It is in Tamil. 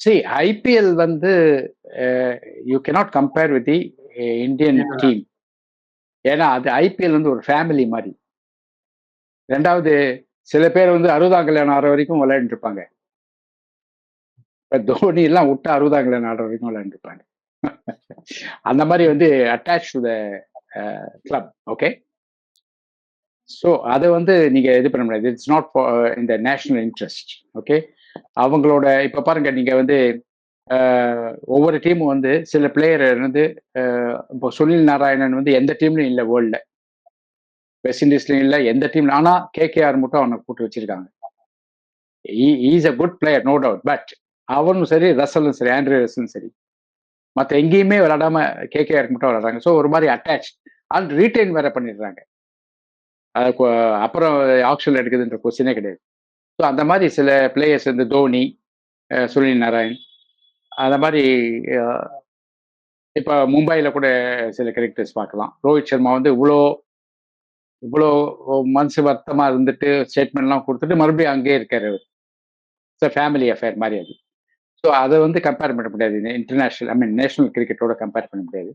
சி ஐபிஎல் வந்து you cannot compare with the Indian. Team ஏன்னா அது ஐபிஎல் வந்து ஒரு ஃபேமிலி மாதிரி. ரெண்டாவது சில பேர் வந்து அறுபதாம் கல்யாணம் ஆற வரைக்கும் விளையாண்டு இருப்பாங்க இப்ப தோனி எல்லாம் விட்டு அறுபதாம் கல்யாணம் ஆடுற வரைக்கும் விளையாண்டு இருப்பாங்க அந்த மாதிரி வந்து attach to the club okay so அதை வந்து நீங்க இது பண்ண முடியாது. இட்ஸ் நாட் இந்த நேஷனல் இன்ட்ரெஸ்ட் ஓகே அவங்களோட இப்ப பாருங்க நீங்க வந்து ஒவ்வொரு டீமும் வந்து சில பிளேயர் வந்து இப்போ சுனில் நாராயணன் வந்து எந்த டீம்லயும் இல்லை வேர்ல்ட்ல வெஸ்ட் இண்டீஸ்லயும் இல்லை எந்த டீம்ல ஆனா கேகேஆர் மட்டும் அவனை கூட்டு வச்சிருக்காங்க. Is a good player no doubt but அவனும் சரி ரசலும் சரி ஆண்ட்ரியூ ரசலும் சரி. மற்ற எங்கேயுமே விளையாடாம கேகேஆருக்கு மட்டும் விளையாடுறாங்க. ஸோ ஒரு மாதிரி அட்டாச் அண்ட் ரீட்டைன் வேற பண்ணிடுறாங்க. அது அப்புறம் ஆக்ஷன் எடுக்குதுன்ற கொஸ்டினே கிடையாது. ஸோ அந்த மாதிரி சில பிளேயர்ஸ் வந்து தோனி சுனில் நாராயண் அந்த மாதிரி இப்போ மும்பையில் கூட சில கிரிக்கெட்டர்ஸ் பார்க்கலாம். ரோஹித் சர்மா வந்து இவ்வளோ இவ்வளோ மனசு வருத்தமாக இருந்துட்டு ஸ்டேட்மெண்ட்லாம் கொடுத்துட்டு மறுபடியும் அங்கேயே இருக்கார் அவர். ஃபேமிலி அஃபேர் மாதிரி அது. ஸோ அதை வந்து கம்பேர் பண்ண முடியாது. இன்டர்நேஷ்னல் ஐ மீன் நேஷனல் கிரிக்கெட்டோட கம்பேர் பண்ண முடியாது.